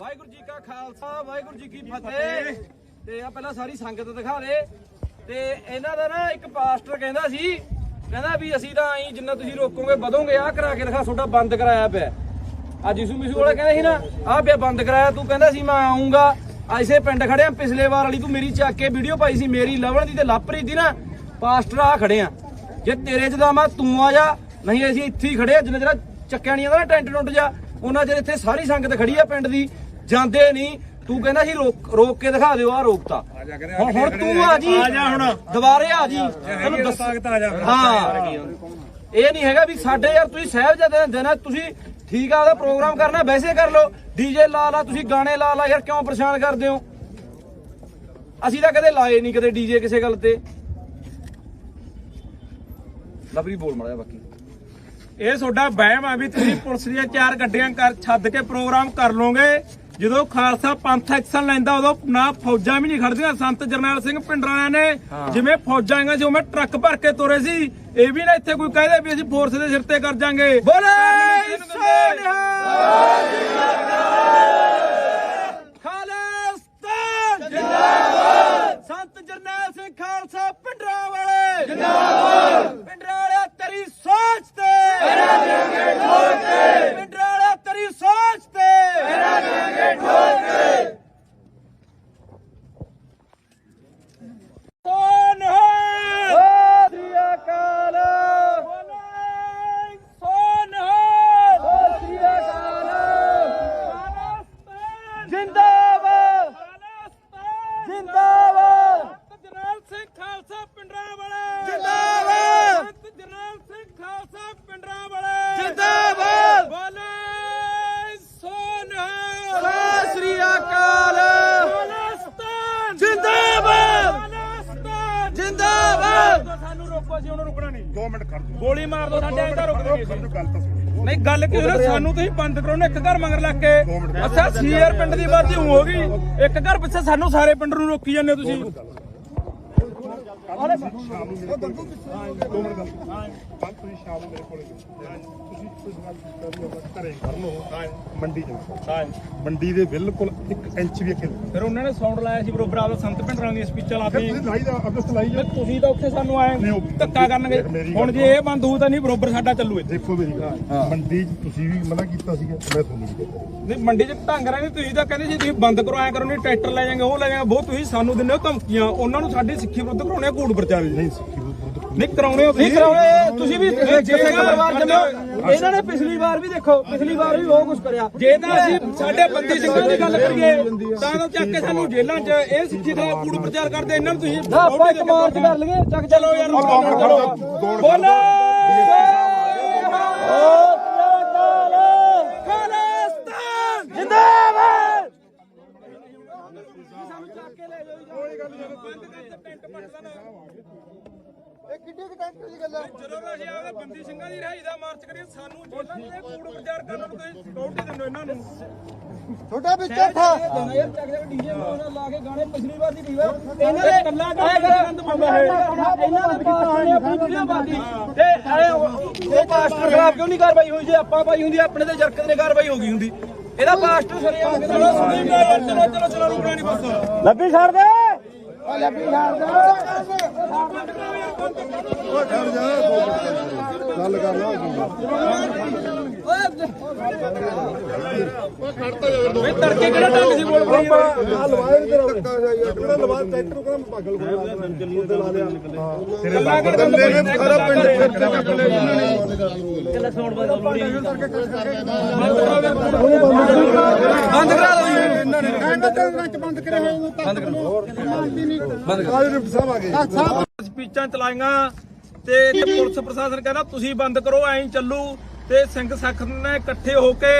ਵਾਹਿਗੁਰੂ ਜੀ ਕਾ ਖਾਲਸਾ ਵਾਹਿਗੁਰੂ ਜੀ ਕੀ ਫਤਿਹ। ਤੇ ਆ ਪਹਿਲਾਂ ਸਾਰੀ ਸੰਗਤ ਦਿਖਾ ਦੇ। ਤੇ ਇਹਨਾਂ ਦਾ ਨਾ ਇੱਕ ਪਾਸਟਰ ਕਹਿੰਦਾ ਸੀ ਕਹਿੰਦਾ ਵੀ ਅਸੀਂ ਤਾਂ ਐਂ ਜਿੰਨਾ ਤੁਸੀਂ ਰੋਕੋਗੇ ਵਧੋਗੇ ਆ ਕਰਾ ਕੇ ਦਿਖਾ ਤੁਹਾਡਾ ਬੰਦ ਕਰਾਇਆ ਪਿਆ। ਅੱਜ ਯਿਸੂ ਮਿਸੂ ਵਾਲਾ ਕਹਿੰਦਾ ਸੀ ਨਾ ਆਹ ਪਿਆ ਬੰਦ ਕਰਾਇਆ ਤੂੰ ਕਹਿੰਦਾ ਸੀ ਮੈਂ ਆਉਂਗਾ ਐਸੇ ਪਿੰਡ ਖੜੇ ਆ ਪਿਛਲੇ ਵਾਰ ਵਾਲੀ ਤੂੰ ਮੇਰੀ ਚੱਕ ਕੇ ਵੀਡੀਓ ਪਾਈ ਸੀ ਮੇਰੀ ਲਵਣ ਦੀ ਤੇ ਲਾਪਰੀ ਦੀ ਨਾ ਪਾਸਟਰ ਆ ਖੜੇ ਆ। ਜੇ ਤੇਰੇ ਚ ਦਾ ਮੈਂ ਤੂੰ ਆ ਜਾ ਨਹੀਂ ਅਸੀਂ ਇੱਥੇ ਹੀ ਖੜੇ ਆ ਜਿੰਨਾ ਜਿਹੜਾ ਚੱਕਿਆ ਨਹੀਂ ਆਉਂਦਾ ਨਾ ਟੈਂਟ ਟੁੱਟ ਜਾ ਉਹਨਾਂ ਚਿਰ ਇੱਥੇ ਸਾਰੀ ਸੰਗਤ ਖੜੀ ਆ ਪਿੰਡ ਦੀ। ਜਾਂਦੇ ਨਹੀਂ। ਤੂੰ ਕਹਿੰਦਾ ਸੀ ਰੋਕ ਰੋਕ ਕੇ ਦਿਖਾ ਦਿਓ ਆ ਰੋਕਤਾ ਹੁਣ ਹੁਣ ਤੂੰ ਆ ਜੀ। ਆ ਜਾ ਹੁਣ। ਦੁਬਾਰੇ ਆ ਜੀ। ਤੈਨੂੰ ਦੱਸ ਤਾਕਤ ਆ ਜਾ। ਹਾਂ। ਇਹ ਨਹੀਂ ਹੈਗਾ ਵੀ ਸਾਡੇ ਯਾਰ ਤੁਸੀਂ ਸਾਹਿਬਜ਼ਾਦੇ ਦੇ ਆ, ਤੁਸੀਂ ਠੀਕ ਆ ਉਹਦਾ ਪ੍ਰੋਗਰਾਮ ਕਰਨਾ ਵੈਸੇ ਕਰ ਲਓ। ਡੀਜੇ ਲਾ ਲਾ ਤੁਸੀਂ ਗਾਣੇ ਲਾ ਲਾ ਯਾਰ ਕਿਉਂ ਪਰੇਸ਼ਾਨ ਕਰਦੇ ਹੋ? ਅਸੀਂ ਤਾਂ ਕਦੇ ਲਾਏ ਨਹੀਂ ਕਦੇ ਡੀਜੇ ਕਿਸੇ ਗੱਲ ਤੇ। ਲਵਰੀ ਬੋਲ ਮੜਿਆ ਬਾਕੀ। ਇਹ ਤੁਹਾਡਾ ਵਹਿਮ ਆ ਵੀ ਤੁਸੀਂ ਪੁਲਿਸ ਦੀਆਂ ਚਾਰ ਗੱਡੀਆਂ ਕਰ ਛੱਡ ਕੇ ਪ੍ਰੋਗਰਾਮ ਕਰ ਲੋਗੇ ਜਦੋਂ ਖਾਲਸਾ ਪੰਥ ਐਕਸ਼ਨ ਲੈਂਦਾ ਉਦੋਂ ਨਾ ਫੌਜਾਂ ਵੀ ਨਹੀਂ ਖੜਦੀਆਂ ਸੰਤ ਜਰਨੈਲ ਸਿੰਘ ਪਿੰਡਰਾਂ ਨੇ ਜਿਵੇਂ ਫੌਜਾਂ ਆਈਆਂ ਸੀ ਉਵੇਂ ਟਰੱਕ ਭਰ ਕੇ ਤੋਰੇ ਸੀ। ਇਹ ਵੀ ਨਾ ਇੱਥੇ ਕੋਈ ਕਹਦੇ ਵੀ ਅਸੀਂ ਫੋਰਸ ਦੇ ਸਿਰ ਤੇ ਕਰ ਜਾਾਂਗੇ। ਬੋਲੇ ਸੋਨਿਹਾ ਖਾਲਸਤਾਨ ਜਿੰਦਾਬਾਦ ਸੰਤ ਜਰਨੈਲ ਸਿੰਘ ਖਾਲਸਾ ਪਿੰਡਰਾਂ ਵਾਲੇ ਜਿੰਦਾਬਾਦ ਪਿੰਡਰਾਂ ਵਾਲਿਆ ਤੇਰੀ ਸੋਚ ਤੇ ਮੇਰਾ ਦੇਾਂਗੇ ਠੋਕ ਤੇ ਪਿੰਡਰਾਂ ਵਾਲਿਆ ਤੇਰੀ ਸੋਚ ਤੇ ਮੇਰਾ ਦੇਾਂਗੇ ਠੋਕ ਤੇ ਸੋਨਿਹਾ ਸ੍ਰੀ ਅਕਾਲ ਬੋਲੇ ਸੋਨਿਹਾ ਸ੍ਰੀ ਅਕਾਲ ਜਿੰਦਾਬਾਦ ਜਿੰਦਾਬਾਦ ਜਰਨੈਲ ਸਿੰਘ ਖਾਲਸਾ ਪਿੰਡਰਾਂ ਵਾਲੇ ਜਿੰਦਾਬਾਦ ਸੰਤ ਜਰਨੈਲ ਸਿੰਘ ਖਾਲਸਾ ਪਿੰਡਰਾਂ ਵਾਲੇ ਜਿੰਦਾਬਾਦ ਬੋਲੇ ਸੋਨਿਹਾ ਸਤਿ ਸ੍ਰੀ ਅਕਾਲ ਖਾਲਸਤਾਨ ਜਿੰਦਾਬਾਦ ਖਾਲਸਤਾਨ ਜਿੰਦਾਬਾਦ ਸਾਨੂੰ ਰੋਕੋ ਅਸੀਂ ਉਹਨੂੰ ਰੁਕਣਾ ਨਹੀਂ। 2 ਮਿੰਟ ਖੜ ਜਾਓ। ਗੋਲੀ ਮਾਰ ਦੋ ਸਾਡੇ ਐਂ ਤਾਂ ਰੁਕ ਜਾਗੇ ਸਾਨੂੰ ਗੱਲ ਤਾਂ ਸੁਣੋ। ਨਹੀਂ ਗੱਲ ਕੀ ਹੋਈ? ਸਾਨੂੰ ਤੁਸੀਂ ਬੰਦ ਕਰੋ ਨਾ ਇੱਕ ਘਰ ਮਗਰ ਲੱਗ ਕੇ। ਅੱਛਾ ਸੀਆਰ ਪਿੰਡ ਦੀ ਬਾਤ ਹੋ ਗਈ। ਇੱਕ ਘਰ ਪਿੱਛੇ ਸਾਨੂੰ ਸਾਰੇ ਪਿੰਡ ਨੂੰ ਰੋਕੀ ਜਾਂਦੇ ਹੋ ਤੁਸੀਂ। ਸ਼ਾਮ ਨੂੰ ਮੇਰੇ ਕੋਲ ਦੋ ਮਿੰਟ ਗੱਲ ਕੱਲ ਤੁਸੀਂ ਸ਼ਾਮ ਨੂੰ ਮੇਰੇ ਕੋਲ ਤੁਸੀਂ ਕੁਝ ਗੱਲ ਕਰਨੀ ਹੋਵੇ ਘਰੇ ਕਰ ਲਓ ਮੰਡੀ ਚ ਮੰਡੀ ਦੇ ਬਿਲਕੁਲ 1 ਇੰਚ ਵੀ ਅੱਗੇ ਫਿਰ ਉਹਨਾਂ ਨੇ ਸਾਊਂਡ ਲਾਇਆ ਸੀ ਬਰੋਬਰ ਆਪਦਾ ਸੰਤ ਪਿੰਡਰਾਂ ਦੀ ਸਪੀਚਾਂ ਲਾਤੀ ਤੁਸੀਂ ਲਾਈ ਦਾ ਅਗਸਤ ਲਾਈ ਜਾ ਤੁਸੀਂ ਤਾਂ ਉੱਥੇ ਸਾਨੂੰ ਆਏ ਨਹੀਂ, ਉਹ- ਧੱਕਾ ਕਰਨਗੇ। ਹੁਣ ਜੇ ਇਹ ਬੰਦ ਹੋਊ ਤਾਂ ਨਹੀਂ ਬਰੋਬਰ ਸਾਡਾ ਚੱਲੂ ਇੱਥੇ। ਦੇਖੋ ਮੇਰੀ ਗੱਲ। ਮੰਡੀ ਚ ਤੁਸੀਂ ਵੀ ਮਨਾ ਕੀਤਾ ਸੀਗਾ ਮੈਂ ਤੁਹਾਨੂੰ ਵੀ ਕੀਤਾ ਨਹੀਂ ਮੰਡੀ 'ਚ ਢੰਗ ਰਹੇ ਨਹੀਂ ਤੁਸੀਂ ਤਾਂ ਕਹਿੰਦੇ ਸੀ ਤੁਸੀਂ ਬੰਦ ਕਰੋ ਐ ਕਰੋ ਨਹੀਂ ਟਰੈਕਟਰ ਲੈ ਜਾਗੇ ਉਹ ਲੈ ਜਾਗੇ ਬਹੁਤ ਤੁਸੀਂ ਸਾਨੂੰ ਦਿੰਦੇ ਹੋ ਧਮਕੀਆਂ ਉਹਨਾਂ ਨੂੰ ਸਾਡੀ ਸਿੱਖੀ ਵਿਰੁੱਧ ਕਰਾਉਣੇ ਆ ਕੂੜ ਪ੍ਰਚਾਰ ਨਹੀਂ ਸਿੱਖੀ ਨਹੀਂ ਕਰਾਉਣੇ ਹੋ ਨਹੀਂ ਕਰਾਉਣੇ ਤੁਸੀਂ ਵੀ ਜਿੱਥੇ ਪਰਿਵਾਰ ਜੰਮਿਓ ਇਹਨਾਂ ਨੇ ਪਿਛਲੀ ਵਾਰ ਵੀ ਦੇਖੋ ਪਿਛਲੀ ਵਾਰ ਵੀ ਉਹ ਕੁਝ ਕਰਿਆ। ਜੇ ਤਾਂ ਅਸੀਂ ਸਾਡੇ ਬੰਦੀ ਸਿੰਘਾਂ ਦੀ ਗੱਲ ਕਰੀਏ ਤਾਂ ਤਾਂ ਚੱਕ ਕੇ ਸਾਨੂੰ ਜੇਲ੍ਹਾਂ 'ਚ ਇਹ ਸਿੱਖੀ ਦਾ ਕੂੜ ਪ੍ਰਚਾਰ ਕਰਦੇ ਇਹਨਾਂ ਨੂੰ ਤੁਸੀਂ ਨਾ ਆਪਾਂ ਇੱਕ ਮਾਰਚ ਕਰ ਲਈਏ ਚੱਕ ਚਲੋ ਯਾਰ ਬੋਲੇ। ਖਾਲਿਸਤਾਨ ਜਿੰਦਾਬਾਦ ਜਦੋਂ ਅਸੀਂ ਆਪਦੇ ਬੰਦੀ ਸਿੰਘਾਂ ਦੀ ਰਿਹਾਈ ਦਾ ਮਾਰਚ ਕਰੀਏ ਸਾਨੂੰ ਜੇਲ੍ਹਾਂ 'ਚ ਇਹ ਕੂੜ ਪ੍ਰਚਾਰ ਕਰਨ ਨੂੰ ਤੁਸੀਂ ਸਿਕਿਉਰਿਟੀ ਦਿੰਦੇ ਹੋ ਇਹਨਾਂ ਨੂੰ ਛੋਟਾ ਵਿੱਚ ਥਾ ਯਾਰ ਚੱਕ ਦੇ ਡੀਜੇ ਲਾ ਕੇ ਗਾਣੇ ਪਿਛਲੀ ਵਾਰ ਦੀ ਡੀਵਾ ਇਹਨਾਂ ਦੇ ਕੱਲਾ ਗੰਦ ਪਾਉਂਦਾ ਹੈ ਇਹਨਾਂ ਦੇ ਪਾਸਟਰ ਨੇ ਆਪਣੀ ਵੀਡੀਓ ਪਾਤੀ ਤੇ ਇਹ ਉਹ ਉਹ ਪਾਸਟਰ ਖਿਲਾਫ ਕਿਉਂ ਨਹੀਂ ਕਾਰਵਾਈ ਹੋਈ ਜੇ ਆਪਾਂ ਪਾਈ ਹੁੰਦੀ ਆਪਣੇ ਤੇ ਜਰਕਤ ਨੇ ਕਾਰਵਾਈ ਹੋ ਗਈ ਹੁੰਦੀ ਇਹਦਾ ਪਾਸਟਰ ਸਰੀਆ ਚਲੋ ਸੁਣੀ ਨਾ ਯਾਰ ਚਲੋ ਚਲੋ ਚਲੋ ਰੁਕਣਾ ਨਹੀਂ ਬਸ ਲੱਭੀ ਛੱਡ ਦੇ ਲੱਭੀ ਛੱਡ ਦੇ ਗੱਲ ਕਰ ਲਾ ਵੇ ਤੜਕੇ ਕਿਹੜਾ ਢੰਗ ਸੀ ਬੋਲ ਪਈ ਆ ਲਵਾਏ ਤੇਰਾ ਧੱਕਾ ਜਾ ਯਾਰ ਤੇਰਾ ਲਵਾ ਟਰੈਕਟਰ ਨੂੰ ਕਹਿੰਦਾ ਪਾਗਲ ਲਾ ਲਿਆ ਤੇਰੇ ਬਾਬਾ ਬੰਦੇ ਨੇ ਸਾਰਾ ਪਿੰਡ ਬੰਦ ਕਰਾ ਦਿਓ ਜੀ। ਇਹਨਾਂ ਨੇ ਬੰਦ ਕਰਿਆ ਬੰਦ ਕਰੋ ਬੰਦ ਕਰ ਆਜੋ ਸਾਹਿਬ ਆ ਗਏ। ਸਪੀਚਾਂ ਚਲਾਈਆਂ ਤੇ ਇੱਥੇ ਪੁਲਿਸ ਪ੍ਰਸ਼ਾਸਨ ਕਹਿੰਦਾ ਤੁਸੀਂ ਬੰਦ ਕਰੋ ਐਂ ਚੱਲੂ। ਤੇ ਸਿੰਘ ਸਖਤ ਨੇ ਇਕੱਠੇ ਹੋ ਕੇ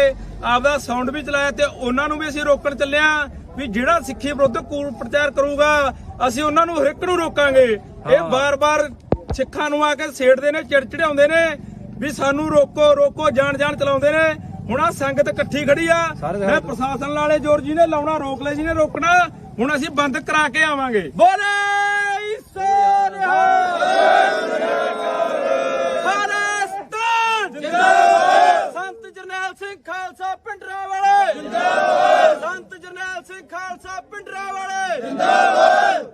ਆਪਦਾ ਸਾਊਂਡ ਵੀ ਚਲਾਇਆ ਤੇ ਉਹਨਾਂ ਨੂੰ ਵੀ ਅਸੀਂ ਰੋਕਣ ਚੱਲਿਆ ਵੀ ਜਿਹੜਾ ਸਿੱਖੀ ਵਿਰੁੱਧ ਕੂੜ ਪ੍ਰਚਾਰ ਕਰੂਗਾ ਅਸੀਂ ਉਹਨਾਂ ਨੂੰ ਹਰ ਇੱਕ ਨੂੰ ਰੋਕਾਂਗੇ। ਇਹ ਬਾਰ-ਬਾਰ ਸਿੱਖਾਂ ਨੂੰ ਆ ਕੇ ਛੇੜਦੇ ਨੇ ਚਿੜਚਿੜਾਉਂਦੇ ਨੇ ਵੀ ਸਾਨੂੰ ਰੋਕੋ ਰੋਕੋ ਜਾਣ ਜਾਣ ਚਲਾਉਂਦੇ ਨੇ। ਹੁਣ ਆ ਸੰਗਤ ਇਕੱਠੀ ਖੜੀ ਆ। ਮੈਂ ਪ੍ਰਸ਼ਾਸਨ ਵਾਲੇ ਜੋਰ ਜੀ ਨੇ ਲਾਉਣਾ ਰੋਕ ਲੈ ਜੀ ਨੇ ਰੋਕਣਾ। ਹੁਣ ਅਸੀਂ ਬੰਦ ਕਰਾ ਕੇ ਆਵਾਂਗੇ। ਬੋਲੇ ਸੰਤ ਜਰਨੈਲ ਸਿੰਘ ਖਾਲਸਾ ਪਿੰਡਰਾ ਵਾਲੇ ਜਿੰਦਾਬਾਦ। ਖਾਲਸਾ ਪਿੰਡਰਾ ਵਾਲੇ ਜਿੰਦਾਬਾਦ।